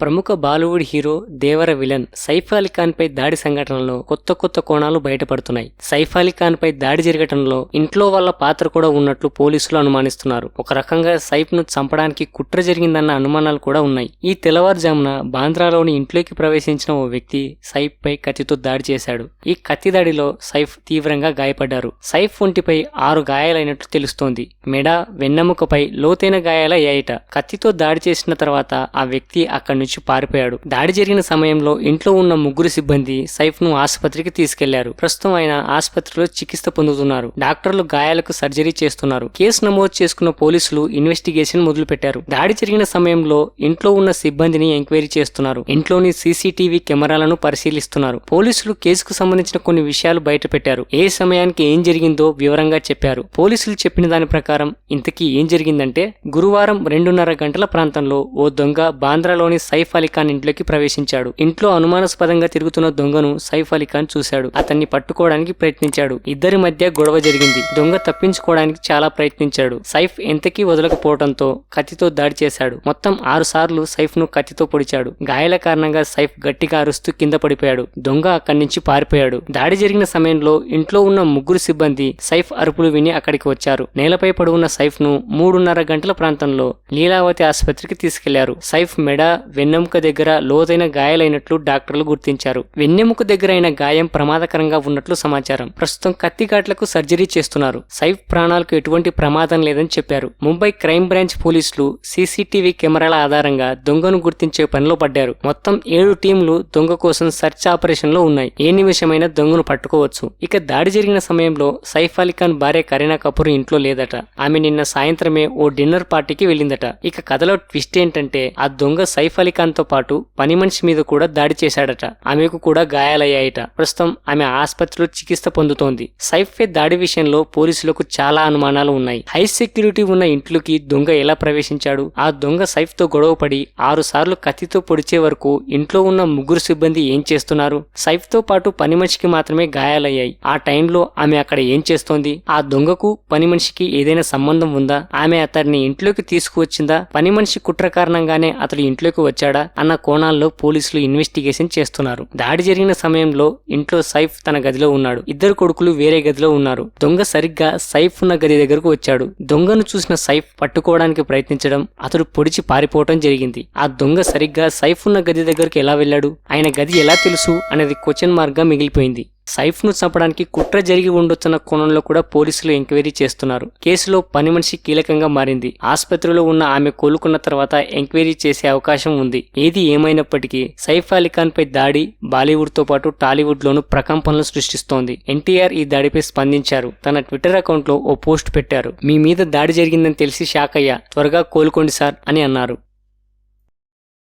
ప్రముఖ Bollywood hero Devara villain Saif Ali Khan పై దాడి సంఘటనలో కొత్త కొత్త కోణాలు బయటపడుతున్నాయి. సైఫ్ అలీ ఖాన్ పై దాడి జరగటంలో ఇంట్లో వాళ్ళ పాత్ర కూడా ఉన్నట్లు పోలీసులు అనుమానిస్తున్నారు. ఒక రకంగా సైఫ్ను చంపడానికి కుట్ర జరిగిందన్న అనుమానాలు కూడా ఉన్నాయి. ఈ తెల్లవారుజామున బాంద్రాలోని ఇంట్లోకి ప్రవేశించిన ఓ వ్యక్తి సైఫ్ పై కత్తితో దాడి చేశాడు. ఈ కత్తి దాడిలో సైఫ్ తీవ్రంగా గాయపడ్డారు. సైఫ్ ఒంటిపై ఆరు గాయాలైనట్లు తెలుస్తోంది. మెడ వెన్నెముకపై లోతైన గాయాలయ్యాయిట. కత్తితో దాడి చేసిన తర్వాత ఆ వ్యక్తి అక్కడి నుంచి పారిపోయాడు. దాడి జరిగిన సమయంలో ఇంట్లో ఉన్న ముగ్గురు సిబ్బంది సైఫ్ను ఆసుపత్రికి తీసుకెళ్ళారు. ప్రస్తుతం ఆయన ఆసుపత్రిలో చికిత్స పొందుతున్నారు. డాక్టర్లు గాయాలకు సర్జరీ చేస్తున్నారు. కేసు నమోదు చేసుకున్న పోలీసులు ఇన్వెస్టిగేషన్ మొదలుపెట్టారు. దాడి జరిగిన సమయంలో ఇంట్లో ఉన్న సిబ్బందిని ఎంక్వైరీ చేస్తున్నారు. ఇంట్లోని సీసీటీవీ కెమెరాలను పరిశీలిస్తున్నారు. పోలీసులు కేసుకు సంబంధించిన కొన్ని విషయాలు బయటపెట్టారు. ఏ సమయానికి ఏం జరిగిందో వివరంగా చెప్పారు. పోలీసులు చెప్పిన దాని ప్రకారం ఇంతకీ ఏం జరిగిందంటే గురువారం రెండున్నర గంటల ప్రాంతంలో ఓ దొంగ బాంద్రాలోని సైఫ్ అలీ ఖాన్ ఇంట్లోకి ప్రవేశించాడు. ఇంట్లో అనుమానాస్పదంగా తిరుగుతున్న దొంగను సైఫ్ అలీ ఖాన్ చూశాడు. అతన్ని పట్టుకోవడానికి ప్రయత్నించాడు. ఇద్దరి మధ్య గొడవ జరిగింది. దొంగ తప్పించుకోవడానికి చాలా ప్రయత్నించాడు. సైఫ్ ఎంతకీ వదలకపోవడంతో కత్తితో దాడి చేశాడు. మొత్తం ఆరు సార్లు సైఫ్ను కత్తితో పొడిచాడు. గాయాల కారణంగా సైఫ్ గట్టిగా అరుస్తూ కింద పడిపోయాడు. దొంగ అక్కడి నుంచి పారిపోయాడు. దాడి జరిగిన సమయంలో ఇంట్లో ఉన్న ముగ్గురు సిబ్బంది సైఫ్ అరుపులు విని అక్కడికి వచ్చారు. నేలపై పడి సైఫ్ను మూడున్నర గంటల ప్రాంతంలో లీలావతి ఆసుపత్రికి తీసుకెళ్ళారు. సైఫ్ మెడ వెన్నెముక దగ్గర లోతైన గాయాలైనట్లు డాక్టర్లు గుర్తించారు. వెన్నెముక దగ్గర అయిన గాయం ప్రమాదకరంగా ఉన్నట్లు సమాచారం. ప్రస్తుతం కత్తిఘాట్లకు సర్జరీ చేస్తున్నారు. సైఫ్ ప్రాణాలకు ఎటువంటి ప్రమాదం లేదని చెప్పారు. ముంబై క్రైమ్ బ్రాంచ్ పోలీసులు సీసీటీవీ కెమెరాల ఆధారంగా దొంగను గుర్తించే పనిలో పడ్డారు. మొత్తం ఏడు టీంలు దొంగ కోసం సెర్చ్ ఆపరేషన్లో ఉన్నాయి. ఏ నిమిషమైనా దొంగను పట్టుకోవచ్చు. ఇక దాడి జరిగిన సమయంలో సైఫ్ అలీ ఖాన్ భార్య కరీనా కపూర్ ఇంట్లో లేదట. ఆమె నిన్న సాయంత్రమే ఓ డిన్నర్ పార్టీకి వెళ్ళిందట. ఇక కథలో ట్విస్ట్ ఏంటంటే ఆ దొంగ సైఫ్ అలీఖాన్ శ్రీకాంత్తో పాటు పని మనిషి మీద కూడా దాడి చేశాడట. ఆమెకు కూడా గాయాలయ్యాయట. ప్రస్తుతం ఆమె ఆసుపత్రిలో చికిత్స పొందుతోంది. సైఫ్ దాడి విషయంలో పోలీసులకు చాలా అనుమానాలు ఉన్నాయి. హై సెక్యూరిటీ ఉన్న ఇంట్లోకి దొంగ ఎలా ప్రవేశించాడు? ఆ దొంగ సైఫ్తో గొడవపడి ఆరు సార్లు కత్తితో పొడిచే వరకు ఇంట్లో ఉన్న ముగ్గురు సిబ్బంది ఏం చేస్తున్నారు? సైఫ్తో పాటు పని మనిషికి మాత్రమే గాయాలయ్యాయి. ఆ టైంలో ఆమె అక్కడ ఏం చేస్తోంది? ఆ దొంగకు పని మనిషికి ఏదైనా సంబంధం ఉందా? ఆమె అతన్ని ఇంట్లోకి తీసుకువచ్చిందా? పని మనిషి కుట్ర కారణంగానే అతడు ఇంట్లోకి వచ్చి వచ్చాడా అన్న కోణాల్లో పోలీసులు ఇన్వెస్టిగేషన్ చేస్తున్నారు. దాడి జరిగిన సమయంలో ఇంట్లో సైఫ్ తన గదిలో ఉన్నాడు. ఇద్దరు కొడుకులు వేరే గదిలో ఉన్నారు. దొంగ సరిగ్గా సైఫ్ ఉన్న గది దగ్గరకు వచ్చాడు. దొంగను చూసిన సైఫ్ పట్టుకోవడానికి ప్రయత్నించడం అతడు పొడిచి పారిపోవటం జరిగింది. ఆ దొంగ సరిగ్గా సైఫ్ ఉన్న గది దగ్గరకు ఎలా వెళ్ళాడు? ఆయన గది ఎలా తెలుసు? అనేది క్వశ్చన్ మార్క్గా మిగిలిపోయింది. సైఫ్ను చంపడానికి కుట్ర జరిగి ఉండొచ్చన్న కోణంలో కూడా పోలీసులు ఎంక్వైరీ చేస్తున్నారు. కేసులో పని మనిషి కీలకంగా మారింది. ఆసుపత్రిలో ఉన్న ఆమె కోలుకున్న తర్వాత ఎంక్వైరీ చేసే అవకాశం ఉంది. ఏది ఏమైనప్పటికీ సైఫ్ అలీఖాన్పై పై దాడి బాలీవుడ్తో పాటు టాలీవుడ్ లోను ప్రకంపనలు సృష్టిస్తోంది. ఎన్టీఆర్ ఈ దాడిపై స్పందించారు. తన ట్విట్టర్ అకౌంట్లో ఓ పోస్ట్ పెట్టారు. మీ మీద దాడి జరిగిందని తెలిసి షాక్ అయ్యా. త్వరగా కోలుకోండి సార్ అని అన్నారు.